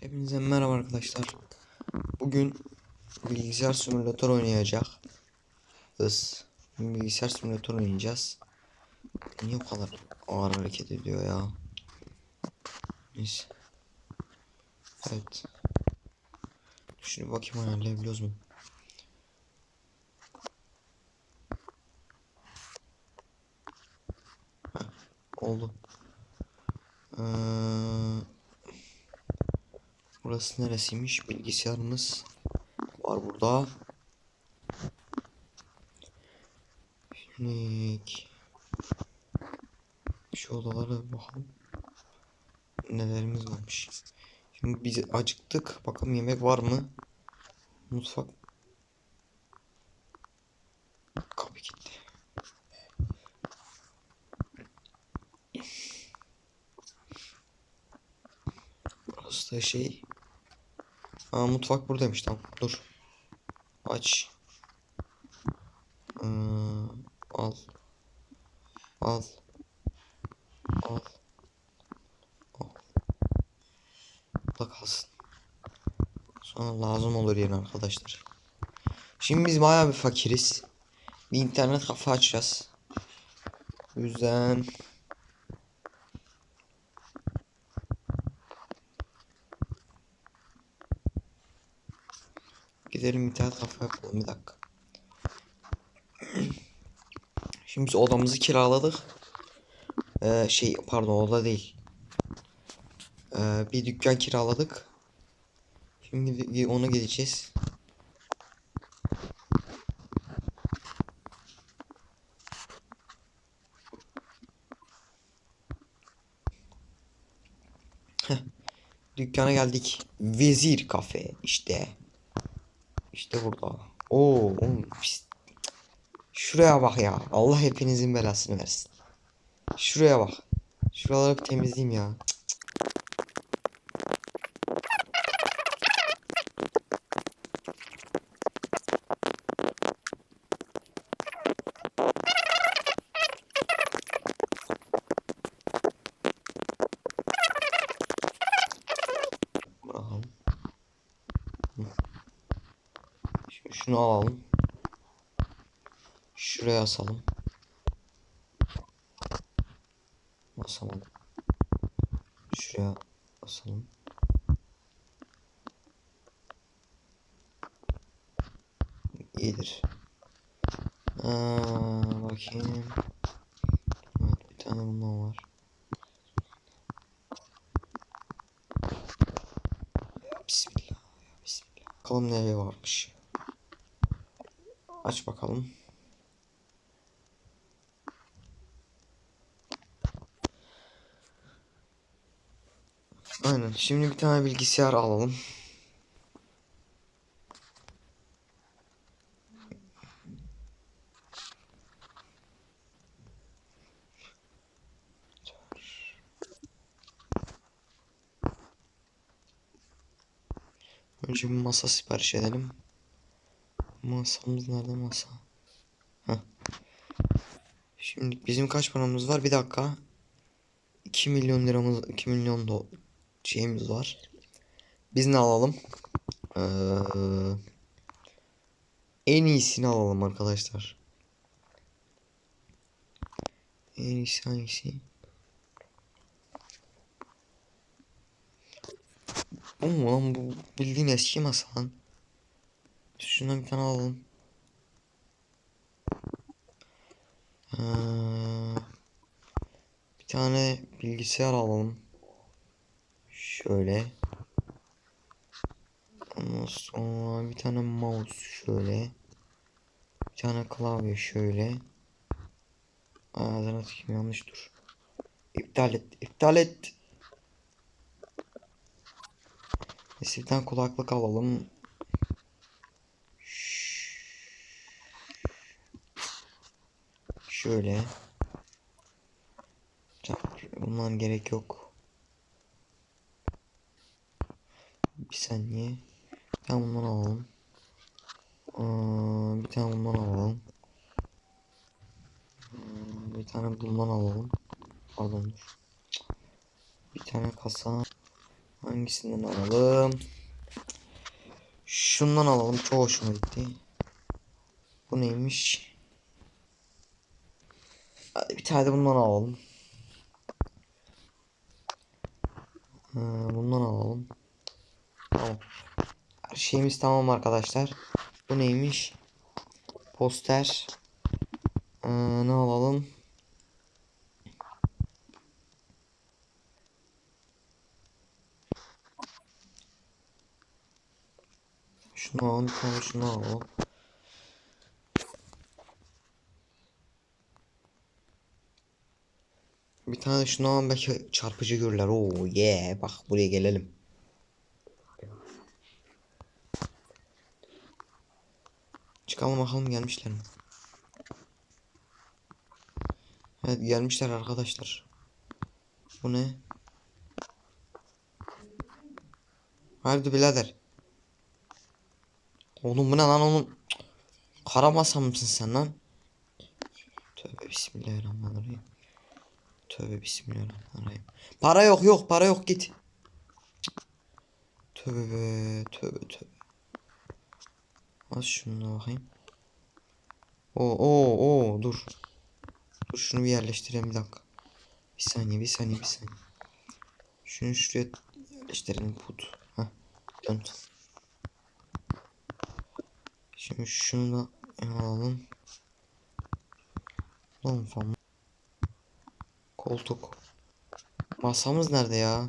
Hepinize merhaba arkadaşlar. Bugün bilgisayar simülatör oynayacak. Is. Bilgisayar simülatör oynayacağız. Niye bu kadar ağır hareket ediyor ya? Neyse. Evet. Şimdi bakayım ayarlayabiliyoruz mu? Heh, oldu. Ee, Burası neresiymiş? Bilgisayarımız var burada. Şimdi şu odalara bakalım. Nelerimiz varmış. Şimdi biz acıktık. Bakalım yemek var mı? Mutfak. Kapı gitti. Burası da şey. Aa mutfak buradaymış tamam. Dur. Aç. Ee, al. Al. Al. Al. Kalsın. Sonra lazım olur yine arkadaşlar. Şimdi biz bayağı bir fakiriz. Bir internet kafe açacağız. O yüzden Gidelim internet kafe yapalım bir dakika. Şimdi biz odamızı kiraladık. Ee, şey pardon oda değil. Ee, bir dükkan kiraladık. Şimdi gi- ona gideceğiz. Dükkana geldik. Vezir kafe işte. İşte burada. Oo, oğlum, pis. Şuraya bak ya. Allah hepinizin belasını versin. Şuraya bak. Şuraları bir temizleyeyim ya. Bakalım. Şimdi şunu alalım. Şuraya asalım. Basalım. Şuraya asalım. İyidir. Aa, bakayım. Evet bir tane bundan var. Bismillah. Bismillah. Bakalım nereye varmış. Aç bakalım. Aynen. Şimdi bir tane bilgisayar alalım. Önce bir masa sipariş edelim. Masamız nerede masa? Heh. Şimdi bizim kaç paramız var? Bir dakika. 2 milyon liramız, 2 milyon do şeyimiz var. Biz ne alalım? Ee, en iyisini alalım arkadaşlar. En iyisi hangisi? Oğlum lan bu bildiğin eski masa lan. Şundan bir tane alalım. Ee, bir tane bilgisayar alalım. Şöyle. Ondan sonra bir tane mouse şöyle. Bir tane klavye şöyle. Ağzına sıkayım yanlış dur. İptal et. iptal et. Tane kulaklık alalım. Şöyle. Bundan gerek yok. Bir saniye. Bir tane bundan alalım. Aa, bir tane bundan alalım. Aa, Bir tane bundan alalım. Pardon. Bir tane kasa. Hangisinden alalım? Şundan alalım. Çok hoşuma gitti. Bu neymiş? Bir tane de bundan alalım. Ha, bundan alalım. Tamam. Her şeyimiz tamam arkadaşlar. Bu neymiş? Poster. Ee, ne alalım? Şunu alalım, tane şunu alalım. Bir tane şunu alalım belki çarpıcı görürler. Oo yeah bak buraya gelelim. Çıkalım bakalım gelmişler mi? Evet gelmişler arkadaşlar. Bu ne? Haydi birader. Oğlum bu ne lan oğlum? Kara masa mısın sen lan? Tövbe bismillahirrahmanirrahim. Tövbe bismillahirrahmanirrahim. Para yok yok para yok git. Cık. Tövbe tövbe tövbe. Az şuna bakayım. Oo oo oo dur. Dur şunu bir yerleştireyim bir dakika. Bir saniye bir saniye bir saniye. Şunu şuraya yerleştirelim put. Heh. Dön. Şimdi şunu da alalım. Lan falan. Koltuk. Masamız nerede ya?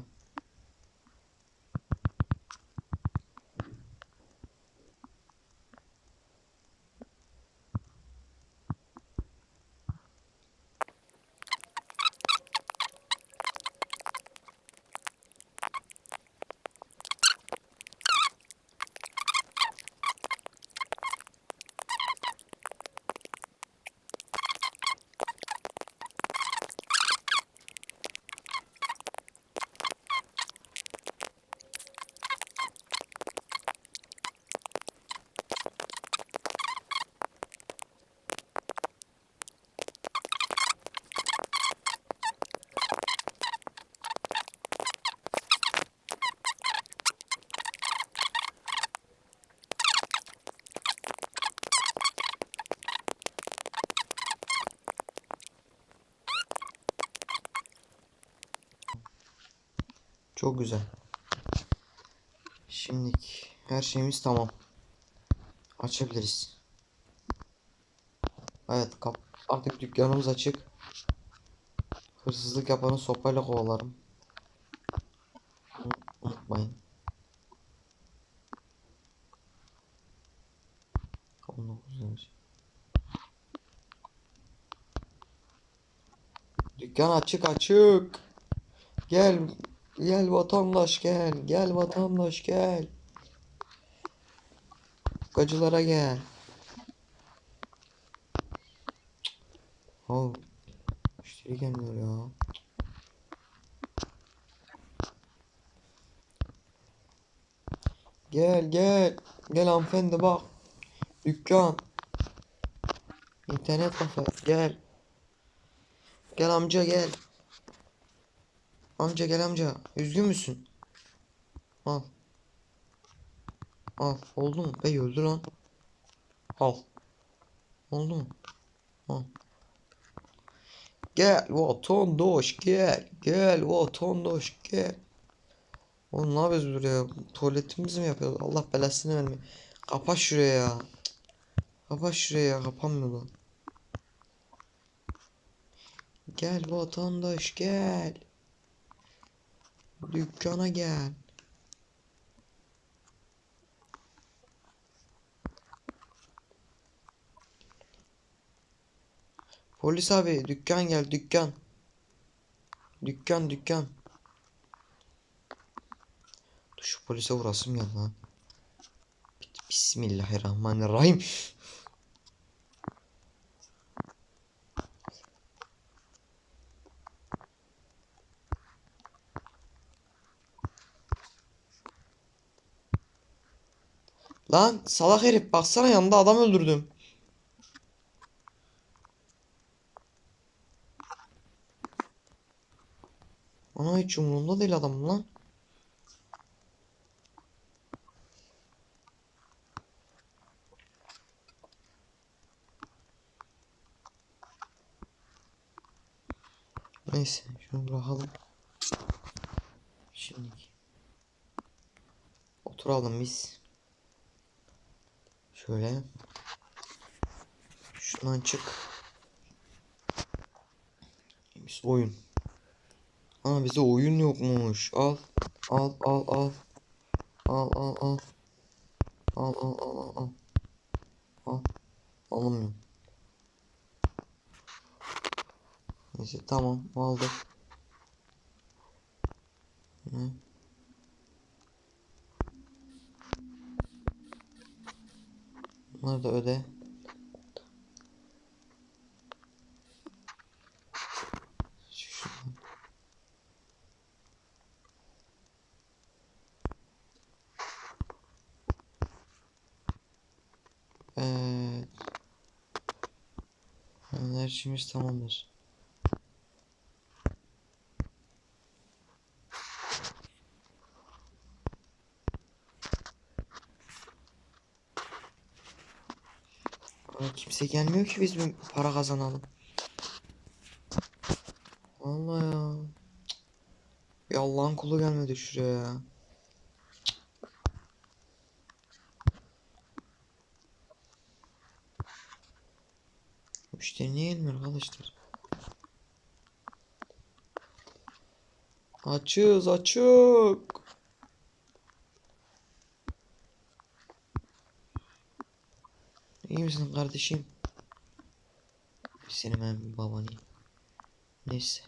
Çok güzel. Şimdi her şeyimiz tamam. Açabiliriz. Evet kap artık dükkanımız açık. Hırsızlık yapanı sopayla kovalarım. Unut- Unutmayın. Dükkan açık açık. Gel gel vatandaş gel gel vatandaş gel. Gacılara gel. Oh. Müşteri gelmiyor ya. Gel gel. Gel hanımefendi bak. Dükkan. İnternet kafe. Gel. Gel amca gel. Amca gel amca. Üzgün müsün? Al. Al. Oldu mu? Bey öldü lan. Al. Oldu mu? Al. Gel vatandaş gel. Gel vatandaş gel. Oğlum ne yapıyoruz buraya? Tuvaletimizi mi yapıyoruz? Allah belasını vermiyor. Kapat şuraya ya. Kapat şuraya ya. Kapanmıyor lan. Gel vatandaş gel. Dükkana gel. Polis abi dükkan gel dükkan. Dükkan dükkan. Şu polise vurasım ya lan. Bismillahirrahmanirrahim. Lan salak herif baksana yanında adam öldürdüm. Ana hiç umurumda değil adam lan. Neyse şunu bırakalım. Şimdi oturalım biz. Şöyle. Şundan çık. Biz oyun. Aa bize oyun yokmuş. Al. Al al al. Al al al. Al al al al al. Al. Alınmıyor. Neyse tamam aldık. Ne? Bunları da öde. Evet. Enerjimiz tamamdır. Aa, kimse gelmiyor ki biz para kazanalım. Vallahi ya. Bir Allah'ın kulu gelmedi şuraya ya. Müşteri niye gelmiyor arkadaşlar? Açız açık. İyi misin kardeşim? Senin ben babanı. Neyse.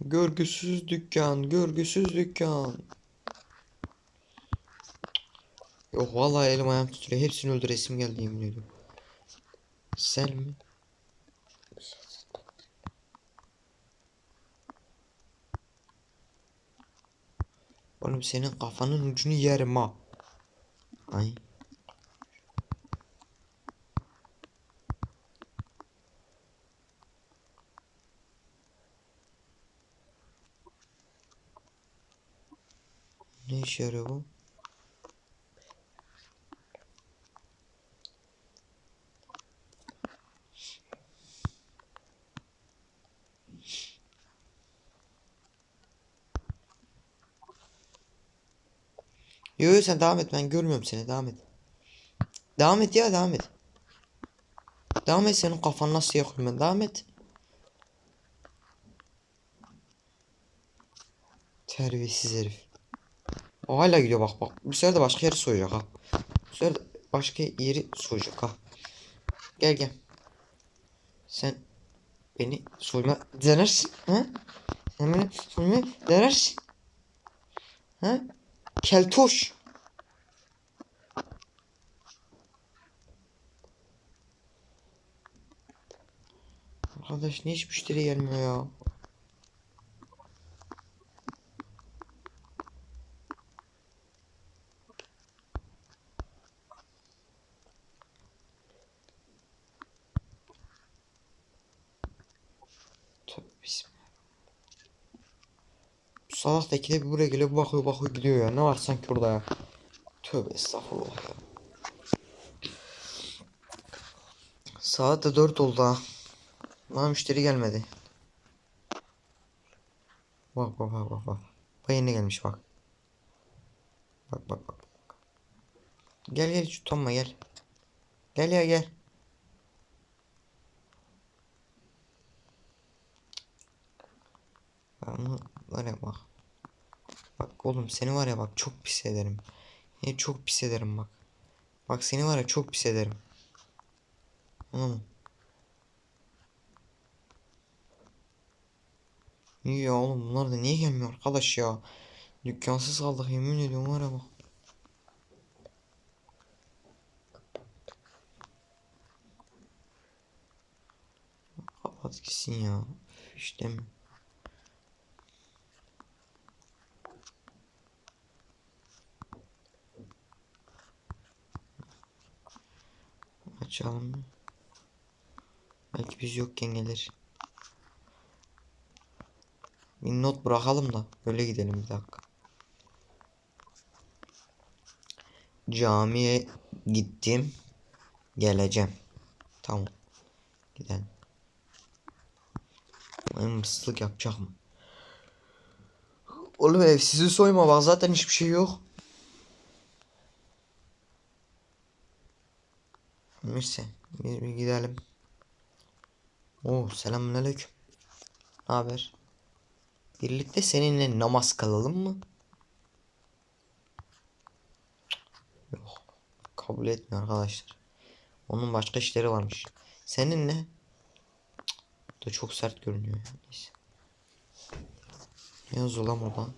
Görgüsüz dükkan, görgüsüz dükkan. Yok vallahi elim ayağım titriyor. Hepsini öldüresim geldi yemin ediyorum. Sen mi? Oğlum senin kafanın ucunu yerim ha. Ay. Ne işe yarıyor bu? Yo yo sen devam et ben görmüyorum seni devam et. Devam et ya devam et. Devam et senin kafan nasıl yakıyorum ben devam et. Terbiyesiz herif. O hala gidiyor bak bak. Bu sefer de başka yeri soyacak ha. Bu sefer de başka yeri soyacak ha. Gel gel. Sen beni soyma denersin ha? Sen beni soyma denersin. Ha? Keltoş. Arkadaş niye hiç müşteri gelmiyor ya? Tövbe bismillah. Bu salak da ikide bir buraya geliyor bakıyor bakıyor gidiyor ya. Ne var sanki orada ya? Tövbe estağfurullah ya. Saat de 4 oldu ha. Daha müşteri gelmedi. Bak bak bak bak bak. Bak yeni gelmiş bak. Bak bak bak. Gel gel hiç utanma gel. Gel ya gel. Var ya bak. Bak oğlum seni var ya bak çok pis ederim. Seni çok pis ederim bak. Bak seni var ya çok pis ederim. Mı? İyi ya oğlum bunlar da niye gelmiyor arkadaş ya? Dükkansız kaldık yemin ediyorum var ya bak. Kapat gitsin ya. İşte mi? Açalım. Belki biz yokken gelir. Bir not bırakalım da öyle gidelim bir dakika. Camiye gittim. Geleceğim. Tamam. Gidelim. Benim hırsızlık yapacak mı? Oğlum ev soyma bak zaten hiçbir şey yok. Neyse bir, bir gidelim. Oo selamünaleyküm. Ne haber? Birlikte seninle namaz kılalım mı? Yok. Kabul etmiyor arkadaşlar. Onun başka işleri varmış. Seninle da çok sert görünüyor. Neyse. Ne yazıyor lan burada?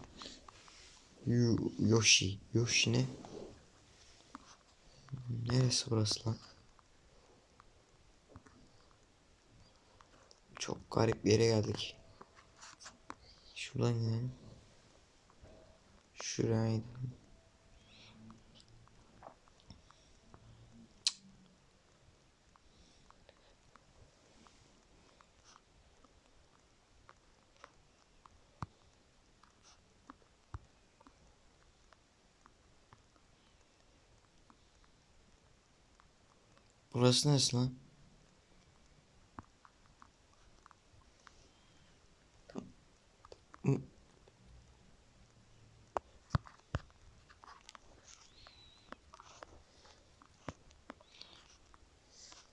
Yu Yoshi. Yoshi ne? Neresi burası lan? Çok garip bir yere geldik. Şuradan gidelim. Şuraya gidelim. Burası neresi lan?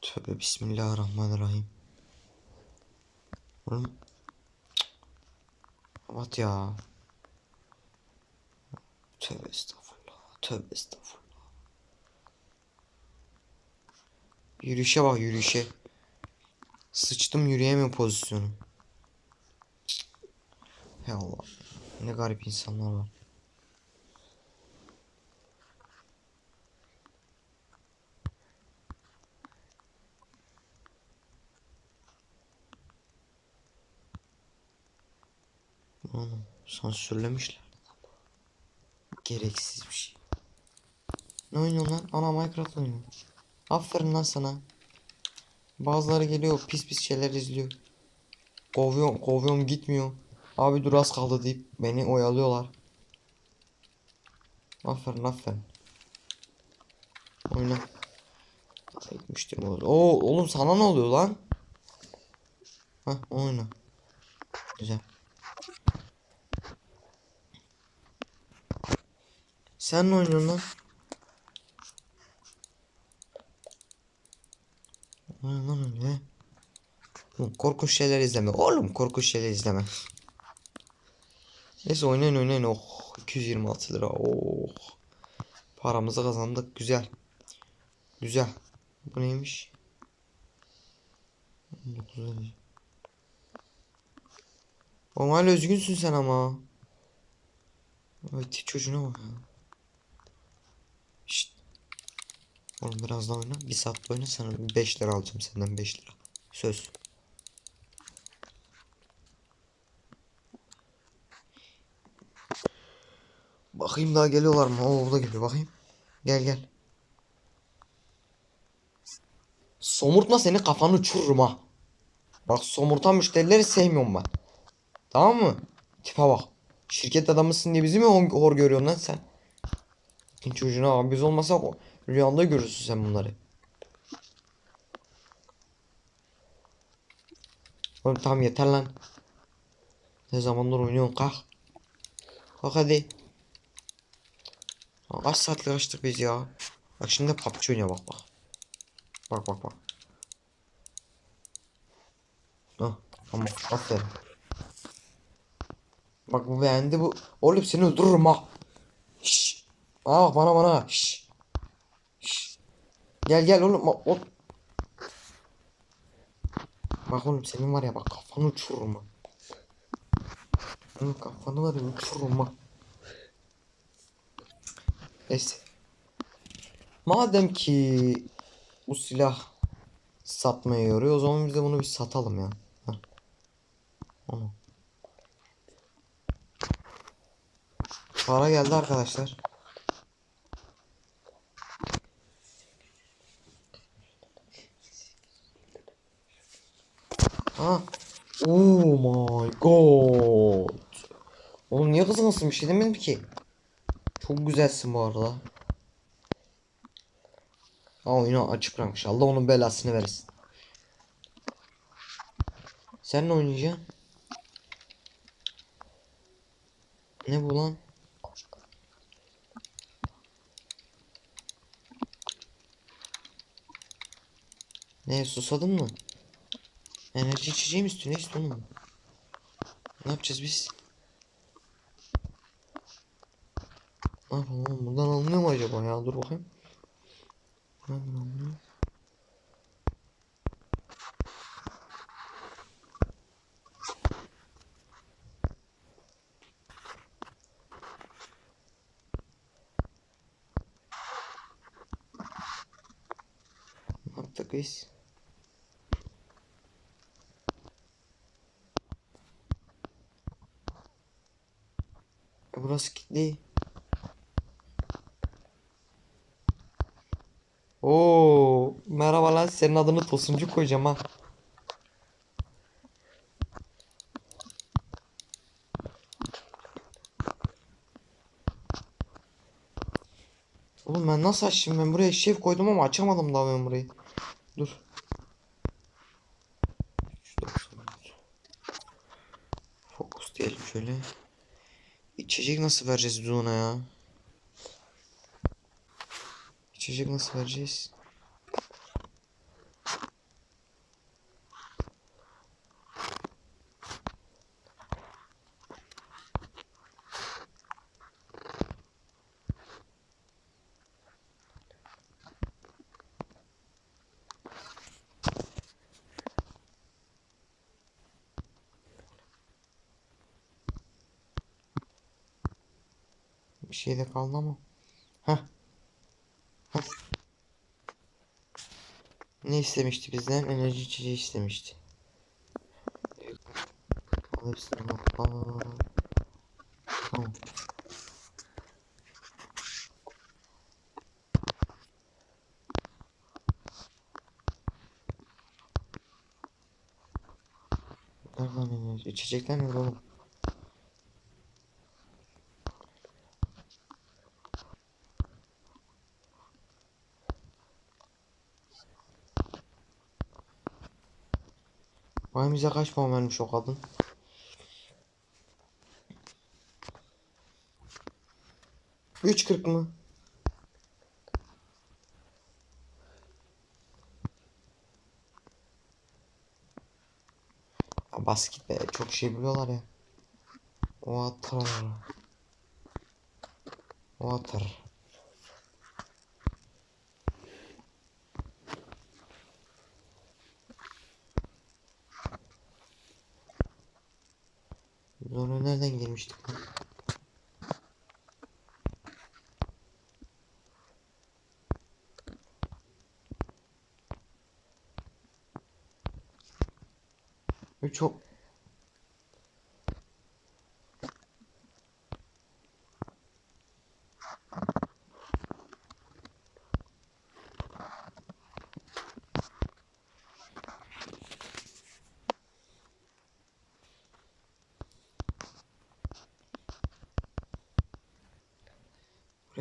Tövbe bismillahirrahmanirrahim. Oğlum. Kapat ya. Tövbe estağfurullah. Tövbe estağfurullah. Yürüyüşe bak yürüyüşe. Sıçtım yürüyemiyor pozisyonu. Cık. Allah. Ne garip insanlar var. Oğlum sansürlemişler. Gereksiz bir şey. Ne oynuyorsun lan? Ana Minecraft oynuyor. Aferin lan sana. Bazıları geliyor pis pis şeyler izliyor. Kovuyorum, kovuyorum gitmiyor. Abi dur az kaldı deyip beni oyalıyorlar. Aferin aferin. Oyna. Gitmiştir bu. Oo oğlum sana ne oluyor lan? Hah oyna. Güzel. Sen ne oynuyorsun lan? Ne lan? Oğlum, Korkunç şeyler izleme. Oğlum korkunç şeyler izleme. Neyse oynayın oynayın. Oh 226 lira. Oh. Paramızı kazandık. Güzel. Güzel. Bu neymiş? 19 lira. Oğlum hala sen ama. Evet çocuğuna bak ya. Oğlum biraz daha oyna. Bir saat oyna sana 5 lira alacağım senden 5 lira. Söz. Bakayım daha geliyorlar mı? Oo burada geliyor bakayım. Gel gel. Somurtma seni kafanı uçururum ha. Bak somurtan müşterileri sevmiyorum ben. Tamam mı? Tipe bak. Şirket adamısın diye bizi mi hor görüyorsun lan sen? Senin çocuğuna bak biz olmasak o- rüyanda görürsün sen bunları. Oğlum tamam yeter lan. Ne zamandır oynuyorsun kalk. Kalk hadi. Kaç saatlik açtık biz ya. Bak şimdi PUBG oynuyor bak bak. Bak bak bak. Ah tamam aferin. Bak bu beğendi bu. Oğlum seni öldürürüm ha. Şşş. Aa bana bana. Şşş. Gel gel oğlum. O- Bak oğlum senin var ya bak kafanı uçururum ha. Kafanı var ya uçururum. Neyse. Madem ki bu silah satmaya yarıyor o zaman biz de bunu bir satalım ya. Onu. Para geldi arkadaşlar. Oh my god. Oğlum niye kızgınsın bir şey demedim ki. Çok güzelsin bu arada. Ha oyunu açık bırakmış. Allah onun belasını versin. Sen ne oynayacaksın? Ne bu lan? Ne susadın mı? Enerji içeceğim istiyor ne istiyorsun oğlum? Ne yapacağız biz? Ne yapalım? Buradan alınıyor mu acaba ya? Dur bakayım. Nereden alınıyor? Ne yaptık biz? Burası kilitli. Oo, merhaba lan senin adını Tosuncu koyacağım ha. Oğlum ben nasıl açayım ben buraya şef koydum ama açamadım daha ben burayı. Dur. 394. Fokus diyelim şöyle. İçecek nasıl vereceğiz ona ya? İçecek nasıl vereceğiz? Şey de kaldı ama. Heh. Ne istemişti bizden? Enerji içeceği istemişti. Al hepsini al. Al. Tamam. Nereden enerji? İçecekler nerede oğlum? Vay bize kaç puan vermiş o kadın? Üç kırk mı? Bas git be çok şey biliyorlar ya. O atar. O. Biz nereden girmiştik çok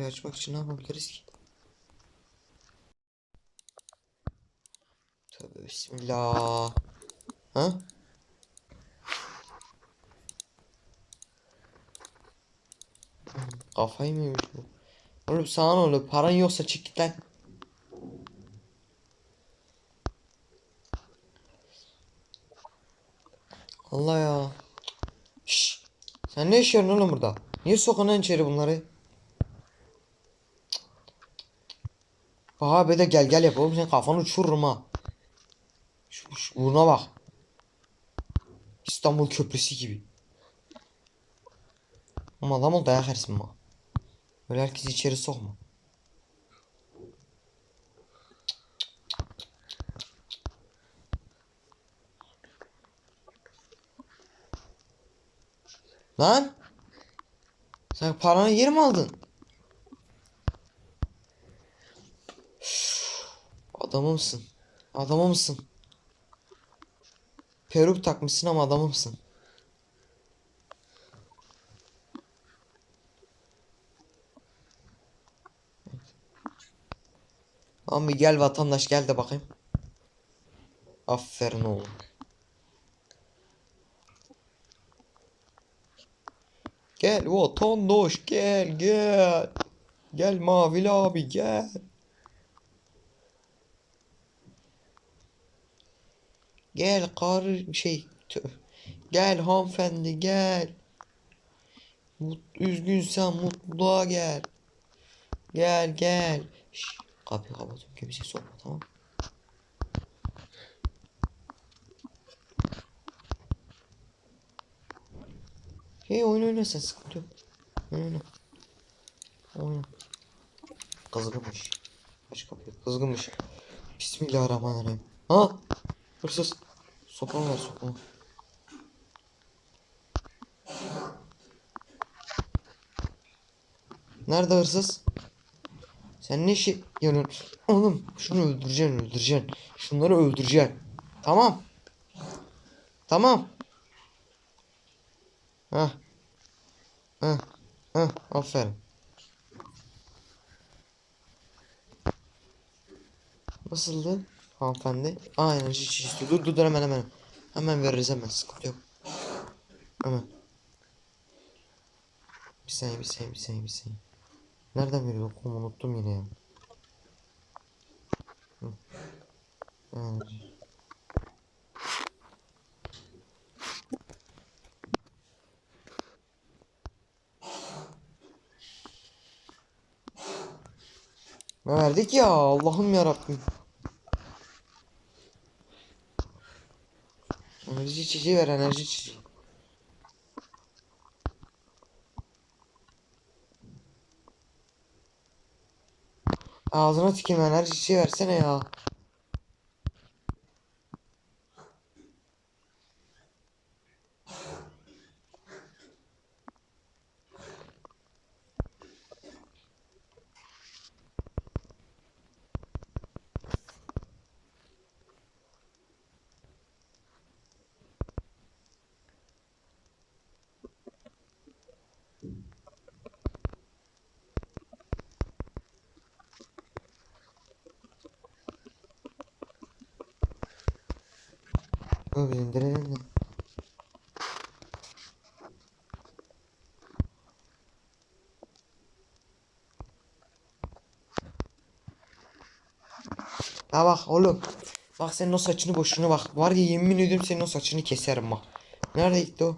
Burayı açmak için ne yapabiliriz ki? Tövbe bismillah. Ha? Kafayı mı yemiş bu? Oğlum sana ne oluyor? Paran yoksa çık git lan. Allah ya. Şşş. Sen ne işiyorsun oğlum burada? Niye lan içeri bunları? Bak be de gel gel yap oğlum sen kafanı uçururum ha. Şu, şu buna bak. İstanbul Köprüsü gibi. Ama adam ol dayak yersin bak. Böyle herkesi içeri sokma. Lan! Sen paranı yer mi aldın? Adamı mısın? Adamı mısın? Peruk takmışsın ama adamı mısın? Abi gel vatandaş gel de bakayım. Aferin oğlum. Gel vatandaş gel gel. Gel mavili abi gel. Gel kar şey tüh. Gel hanımefendi gel. Mut, üzgünsen mutluluğa gel. Gel gel. Şş, kapıyı kapatıyorum kimseye sokma tamam. Hey oyun oyna sen sıkıntı yok. Oyun. Oyna. Kızgınmış. Aç kapıyı. Kızgınmış. Bismillahirrahmanirrahim. Ha! Hırsız. Sopa var sopa. Nerede hırsız? Sen ne işi yanıyorsun? Oğlum şunu öldüreceksin öldüreceksin. Şunları öldüreceksin. Tamam. Tamam. Hah. Hah. Hah. Aferin. Nasıldı hanımefendi? Aa enerji içici. Dur dur dur hemen hemen. Hemen veririz hemen sıkıntı yok. Hemen. Bir saniye bir saniye bir saniye bir saniye. Nereden veriyor okum unuttum yine ya. Enerji. Ne verdik ya Allah'ım yarabbim. Enerji içeceği ver enerji içeceği. Ağzına tükeyim enerji içeceği versene ya. Dur indirelim de. Ha bak oğlum. Bak senin o saçını boşuna bak. Var ya yemin ediyorum senin o saçını keserim bak. Nerede gitti o?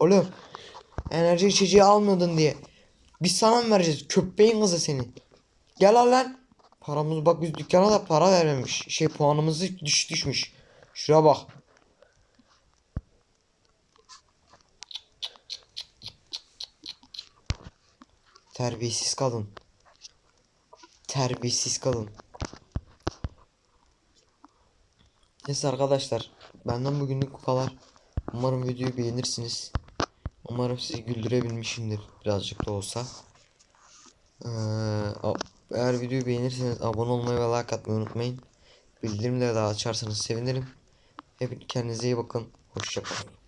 Oğlum. Enerji içeceği almadın diye. Biz sana mı vereceğiz? Köpeğin kızı senin. Gel al lan. Paramız bak biz dükkana da para vermemiş. Şey puanımız düş düşmüş. Şuraya bak. Terbiyesiz kadın. Terbiyesiz kadın. Neyse arkadaşlar. Benden bugünlük bu kadar. Umarım videoyu beğenirsiniz. Umarım sizi güldürebilmişimdir birazcık da olsa. Ee, eğer videoyu beğenirseniz abone olmayı ve like atmayı unutmayın. Bildirimleri de açarsanız sevinirim. Hep kendinize iyi bakın. Hoşçakalın.